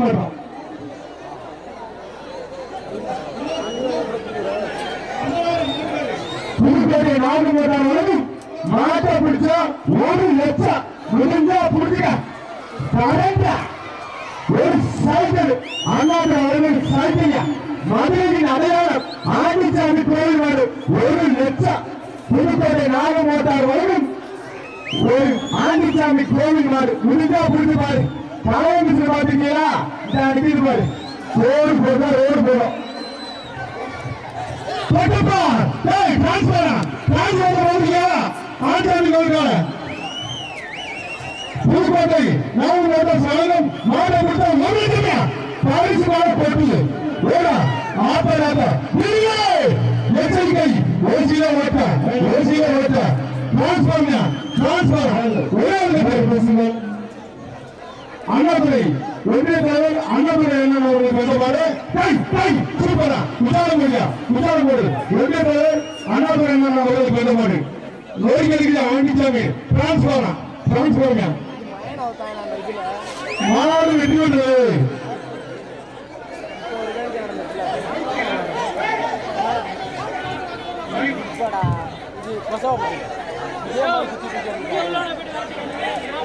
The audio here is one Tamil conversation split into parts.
மாட்டோம் புதுக்கோட்டை நான்கு போட்டாலும் மாட்டை பிடிச்சா ஒரு லட்சம். முடிஞ்சா புடிச்சுக்க. கரெக்டா ஒரு சைக்கிள். அண்ணாண்ட ஒரு சைக்கிள் மதுரையின் அடையாளம் ஆண்டிச்சாமி கோயில் ஒரு லட்சம். புதுக்கோட்டை மோட்டார் வரைக்கும் ஒரு ஆண்டிச்சாமி கோவில் மாறு முடிஞ்சா புரிஞ்சு பாரு கலையமிச்சு பாத்தீங்களா இந்த அடிக்கிறது பாரு. ரோடு போடுறா ரோடு போடும் போட்டப்பா. ஏய் டிரான்ஸ்பர் டிரான்ஸ்பர் போடுறியா ஆண்டாண்டு கோயிலுக்கான புதுக்கோட்டை நான்கு மோட்டார் சலனம் மாட கொடுத்தா ஒரு பரிசு மாட போட்டு ஓடா ஆப்பராத எச்சரிக்கை. ஓசியில ஓட்ட. ஓசியில ஓட்ட. டிரான்ஸ்பர் டிரான்ஸ்பர் ஒரே ஒரு பேர் பேசுங்க அண்ணாதுரை. ஒன்றிய தலைவர் அண்ணாதுரை அண்ணன் அவர்கள் பேசப்பாடு சூப்பரா. உதாரணம் ஐயா உதாரணம் போடு. ஒன்றிய தலைவர் அண்ணாதுரை அண்ணன் அவர்கள் பேசப்பாடு நோய்களுக்கு ஆண்டிச்சாமி. டிரான்ஸ்பர் டிரான்ஸ்பர் மாநாடு வெற்றி பெற்றது.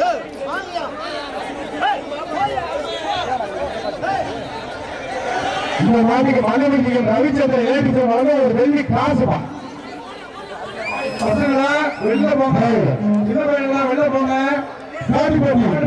இது இந்த மாட்டுக்கு மன்னவருக்கு ரவிச்சந்திரன் ஏற்றுக்கு வழங்க ஒரு வெள்ளி காசுப்பா பசங்களா வெளில போங்க. சின்ன வெளில போங்க. போட்டி போங்க.